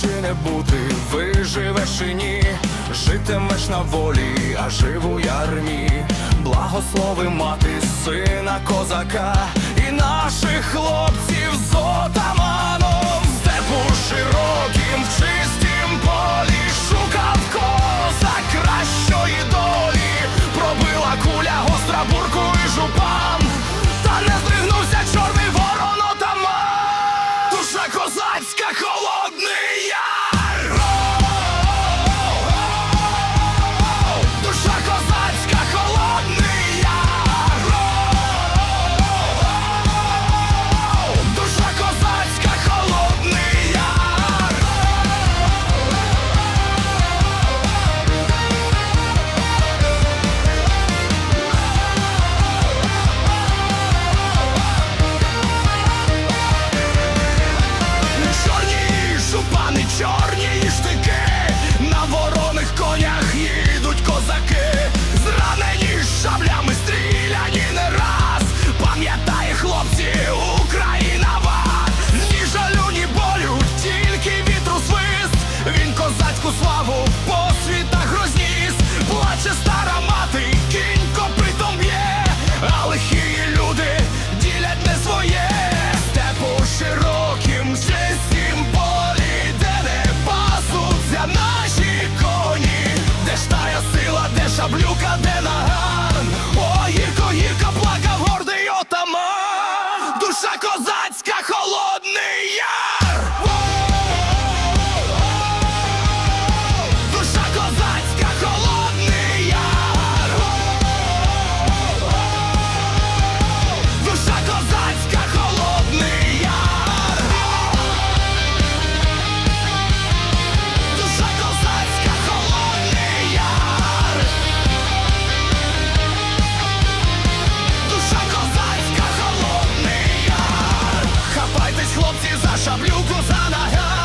чи не бути, виживеш чи ні, житимеш на волі, а живу ярмі. Благослови мати сина козака і наших хлопців з отамана. Блюка не наган, о гірко, гірко плакав гордий отаман, душа козацька, холодний я. хлопці за шаблюку за нога